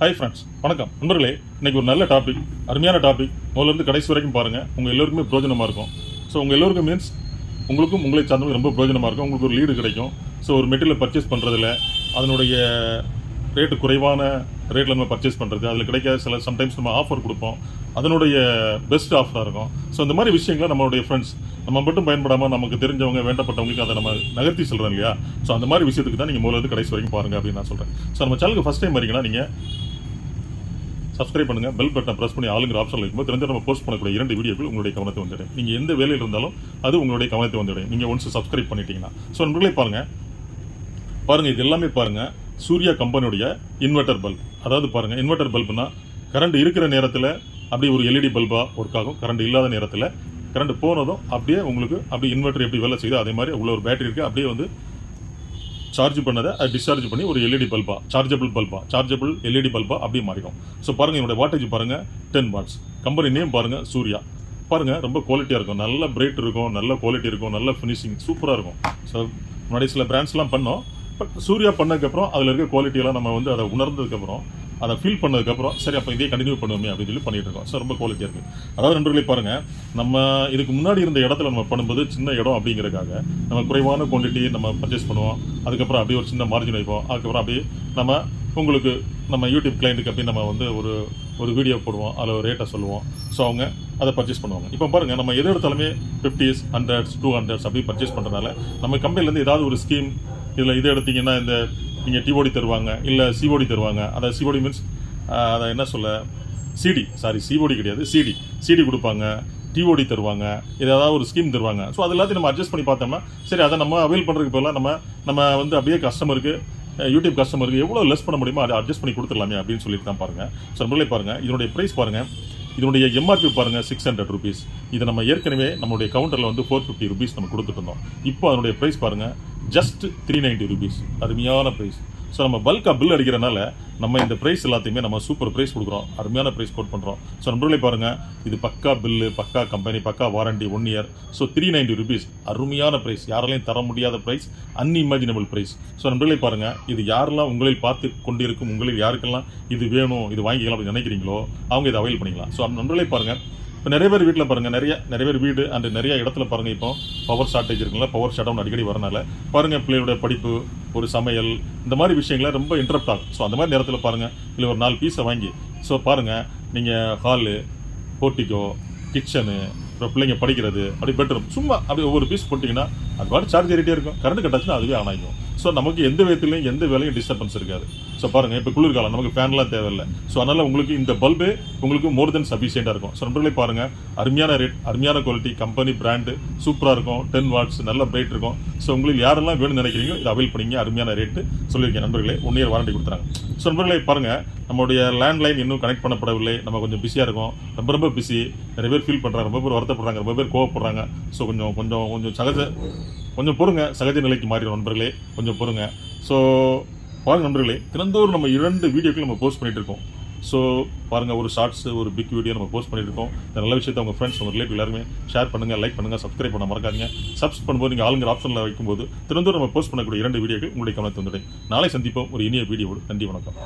Hi friends வணக்கம். நண்பர்களே இன்னைக்கு ஒரு நல்ல டாபிக் அருமையான டாபிக் முதல்ல இருந்து கடைசி வரைக்கும் பாருங்கள் உங்கள் எல்லோருக்குமே பிரோஜனமாக இருக்கும். ஸோ உங்கள் எல்லோருக்கும் மீன்ஸ் உங்களுக்கும் உங்களை சார்ந்தவங்க ரொம்ப பிரோஜனமாக இருக்கும். உங்களுக்கு ஒரு லீடு கிடைக்கும். ஸோ ஒரு மெட்டீரியல் பர்ச்சேஸ் பண்ணுறதுல அதனுடைய ரேட்டு குறைவான ரேட்டில் நம்ம பர்ச்சேஸ் பண்ணுறது அதில் கிடைக்காத சில சம்டைம்ஸ் நம்ம ஆஃபர் கொடுப்போம். அதனுடைய பெஸ்ட் ஆஃபராக இருக்கும். ஸோ இந்த மாதிரி விஷயங்களை நம்மளுடைய ஃப்ரெண்ட்ஸ் நம்ம மட்டும் பயன்படாமல் நமக்கு தெரிஞ்சவங்க வேண்டப்பட்டவங்களுக்கு அதை நம்ம நகர்த்தி சொல்கிறோம் இல்லையா? ஸோ அந்த மாதிரி விஷயத்துக்கு தான் நீங்கள் முதல்ல கடைசி வரைக்கும் பாருங்கள் அப்படின்னு நான் சொல்கிறேன் ஸோ நம்ம சேனலுக்கு ஃபஸ்ட் டைம் வரீங்கன்னா நீங்கள் சப்ஸ்கிரைப் பண்ணுங்கள் பெல் பட்டனை ப்ரெஸ் பண்ணி ஆளுங்கிற ஆப்ஷன் இருக்கும்போது தெரிஞ்ச நம்ம போஸ்ட் பண்ணக்கூடிய இரண்டு வீடியோக்கள் உங்களுடைய கவனத்தை வந்துடும். நீங்கள் எந்த வேலையில் இருந்தாலும் அது உங்களுடைய கவனத்தை வந்துடும். நீங்கள் ஒன்ஸ் சப்ஸ்கிரைப் பண்ணிட்டீங்கன்னா. ஸோ நண்பர்களே பாருங்க. பாருங்க இது எல்லாமே பாருங்க. சூர்யா கம்பெனியுடைய இன்வெர்டர் பல்ப் அதாவது பாருங்க இன்வெர்டர் பல்ப்னா கரண்ட் இருக்கிற நேரத்தில் அப்படியே ஒரு எல்இடி பல்பா ஒர்க் ஆகும். கரண்ட் இல்லாத நேரத்தில். கரண்ட் போனதும் அப்படியே உங்களுக்கு அப்படியே இன்வெர்டர் எப்படி வேலை செய்யுதோ அதே மாதிரி உள்ள ஒரு பேட்டரி இருக்கு. அப்படியே வந்து சார்ஜ் பண்ணதை அது டிஸ்சார்ஜ் பண்ணி ஒரு எல்இடி பல்பா சார்ஜபிள் பல்பா சார்ஜபிள் எல்இடி பல்பா அப்படி மாறிடும். ஸோ பாருங்கள் என்னோட வாட்டேஜ் பாருங்கள் டென் வாட்ஸ் கம்பெனி நேம் பாருங்கள் சூர்யா. பாருங்க ரொம்ப குவாலிட்டியாக இருக்கும். நல்ல பிரைட் இருக்கும் நல்ல குவாலிட்டி இருக்கும் நல்ல ஃபினிஷிங் சூப்பராக இருக்கும். ஸோ முன்னாடி சில பிராண்ட்ஸ்லாம் பண்ணோம். பட் சூர்யா பண்ணதுக்கப்புறம் அதில் இருக்க குவாலிட்டியெல்லாம் நம்ம வந்து அதை உணர்ந்ததுக்கப்புறம் அதை ஃபீல் பண்ணதுக்கப்புறம் சரி அப்போ இதே கண்டினியூ பண்ணுவோமே அப்படின்னு சொல்லி பண்ணிகிட்டு இருக்கோம். ஸோ ரொம்ப குவாலிட்டியாக இருக்குது அதாவது நண்பர்களே பாருங்கள் நம்ம இதுக்கு முன்னாடி இருந்த இடத்துல நம்ம பண்ணும்போது சின்ன இடம் அப்படிங்கிறதுக்காக நம்ம குறைவான குவான்டிட்டி நம்ம பர்ச்சேஸ் பண்ணுவோம். அதுக்கப்புறம் அப்படியே ஒரு சின்ன மார்ஜின் வைப்போம். அதுக்கப்புறம் அப்படியே நம்ம உங்களுக்கு நம்ம யூடியூப் கிளைண்ட்டுக்கு அப்படி நம்ம வந்து ஒரு ஒரு வீடியோ போடுவோம். அதில் ஒரு ரேட்டை சொல்லுவோம். ஸோ அவங்க அதை பர்ச்சேஸ் பண்ணுவாங்க. இப்போ பாருங்கள் நம்ம எது எடுத்தாலுமே ஃபிஃப்டிஸ் ஹண்ட்ரட்ஸ் டூ ஹண்ட்ரட்ஸ் அப்படி பர்ச்சேஸ் பண்ணுறதுனால நம்ம கம்பெனிலேருந்து ஏதாவது ஒரு ஸ்கீம் இதில் இது எடுத்தீங்கன்னா இந்த நீங்கள் டிஓடி தருவாங்க இல்லை சிஓடி தருவாங்க. அதை சிஓடி மீன்ஸ் அதை என்ன சொல்ல? சிடி சாரி சிஓடி கிடையாது சிடி சிடி கொடுப்பாங்க டிஓடி தருவாங்க ஏதாவது ஒரு ஸ்கீம் தருவாங்க. ஸோ அது எல்லாத்தையும் நம்ம அட்ஜஸ்ட் பண்ணி பார்த்தோம்னா சரி அதை நம்ம அவைல் பண்ணுறதுக்கு பதிலாக நம்ம நம்ம வந்து அப்படியே கஸ்டமருக்கு யூடியூப் கஸ்டமருக்கு எவ்வளோ லெஸ் பண்ண முடியுமோ அதை அட்ஜஸ்ட் பண்ணி கொடுத்துடலாமே அப்படின்னு சொல்லிட்டு தான் பாருங்கள் ஸோ நம்மளே பாருங்கள் இதனுடைய ப்ரைஸ் பாருங்கள் இதனுடைய எம்ஆர்பி பாருங்கள் சிக்ஸ் ஹண்ட்ரட் ருபீஸ் இதை நம்ம ஏற்கனவே நம்மளுடைய கவுண்டரில் வந்து ஃபோர் ஃபிஃப்டி ருபீஸ் நம்ம கொடுத்துட்டு இருந்தோம். இப்போ அதனுடைய ப்ரைஸ் பாருங்கள் ஜஸ்ட் த்ரீ நைன்ட்டி ருபீஸ் அருமையான ப்ரைஸ் ஸோ நம்ம பல்காக பில் அடிக்கிறனால நம்ம இந்த ப்ரைஸ் எல்லாத்தையுமே நம்ம சூப்பர் ப்ரைஸ் கொடுக்குறோம். அருமையான ப்ரைஸ் கோட் பண்ணுறோம் ஸோ நண்பர்களே பாருங்கள் இது பக்கா பில்லு பக்கா கம்பெனி பக்கா warranty one year so three ninety rupees அருமையான ப்ரைஸ் யாராலையும் தர முடியாத ப்ரைஸ் அன்இமேஜினபிள் ப்ரைஸ் ஸோ நண்பர்களே பாருங்கள் இது யாரெல்லாம் உங்களில் பார்த்து கொண்டிருக்கும் உங்களில் யாருக்கெல்லாம் இது வேணும் இது வாங்கிக்கலாம் அப்படின்னு நினைக்கிறீங்களோ அவங்க இதை அவைல் பண்ணிக்கலாம். ஸோ நண்பர்களே பாருங்கள் இப்போ நிறைய பேர் வீட்டில் பாருங்கள் நிறைய நிறைய பேர் வீடு அண்ட் நிறைய இடத்துல பாருங்கள் இப்போ பவர் ஷார்ட்டேஜ் இருக்குல்ல பவர் ஷார்ட் டவுன் அடிக்கடி வரனால. பாருங்கள் பிள்ளையோட படிப்பு ஒரு சமையல் இந்த மாதிரி விஷயங்கள ரொம்ப இன்ட்ரப்ட் ஆகும். ஸோ அந்த மாதிரி நேரத்தில் பாருங்கள் இல்லை ஒரு நாலு பீஸை வாங்கி ஸோ பாருங்க நீங்கள் ஹாலு போர்ட்டிகோ கிச்சனு அப்புறம் பிள்ளைங்க படிக்கிறது அப்படி பெட்ரூம் சும்மா அப்படி ஒவ்வொரு பீஸ் போட்டிங்கன்னா அது பாட்டு சார்ஜ் ஏறிட்டே இருக்கும். கரண்ட் கட்டாச்சுன்னா அதுவே ஆன் ஸோ நமக்கு எந்த விதத்துலையும் எந்த வேலையும் டிஸ்டர்பன்ஸ் இருக்காது. ஸோ பாருங்கள் இப்போ குளிர்காலம் நமக்கு ஃபேன்லாம் தேவையில்லை. ஸோ அதனால் உங்களுக்கு இந்த பல்பே உங்களுக்கு மோர் தென் சஃபிஷியண்டாக இருக்கும். ஸோ நண்பர்களே பாருங்கள் அருமையான ரேட் அருமையான குவாலிட்டி கம்பெனி பிராண்டு சூப்பராக இருக்கும் டென் வாட்ஸ் நல்ல பிரைட் இருக்கும். ஸோ உங்களுக்கு யாரெல்லாம் வேணும்னு நினைக்கிறீங்களோ இதை அவைல் பண்ணிங்க அருமையான ரேட்டு சொல்லியிருக்கேன் நண்பர்களே ஒன் இயர் வாரண்டி கொடுத்துறாங்க. ஸோ நண்பர்களே பாருங்கள் நம்மளுடைய லேண்ட்லைன் இன்னும் கனெக்ட் பண்ணப்படவில்லை நம்ம கொஞ்சம் பிஸியாக இருக்கும். ரொம்ப ரொம்ப பிஸி நிறைய பேர் ஃபீல் பண்ணுறாங்க ரொம்ப பேர் வருத்தப்படுறாங்க ரொம்ப பேர் கோவப்படுறாங்க. ஸோ கொஞ்சம் கொஞ்சம் கொஞ்சம் சகஜ கொஞ்சம் பொறுங்க சகஜ நிலைக்கு மாறிடும் நண்பர்களே கொஞ்சம் பொறுங்க. ஸோ பாருங்க நண்பர்களே தினந்தோறும் நம்ம இரண்டு வீடியோக்கள் நம்ம போஸ்ட் பண்ணிட்டு இருக்கோம் ஸோ பாருங்க ஒரு ஷார்ட்ஸ் ஒரு பிக் வீடியோ நம்ம போஸ்ட் பண்ணிருக்கோம் இந்த நல்ல விஷயத்தை உங்க ஃப்ரெண்ட்ஸ் உங்க ரிலேட்டிவ் எல்லாருமே ஷேர் பண்ணுங்க லைக் பண்ணுங்க சப்ஸ்கிரைப் பண்ண மறக்காதீங்க. சப்ஸ் பண்ணும்போது நீங்கள் ஆளுங்கிற ஆப்ஷனில் வைக்கும்போது தினந்தோறும் நம்ம போஸ்ட் பண்ணக்கூடிய இரண்டு வீடியோக்கள் உங்களுடைய கவனத்தை வந்துடும் நாளை சந்திப்போம் ஒரு இனிய வீடியோவோடு. நன்றி வணக்கம்.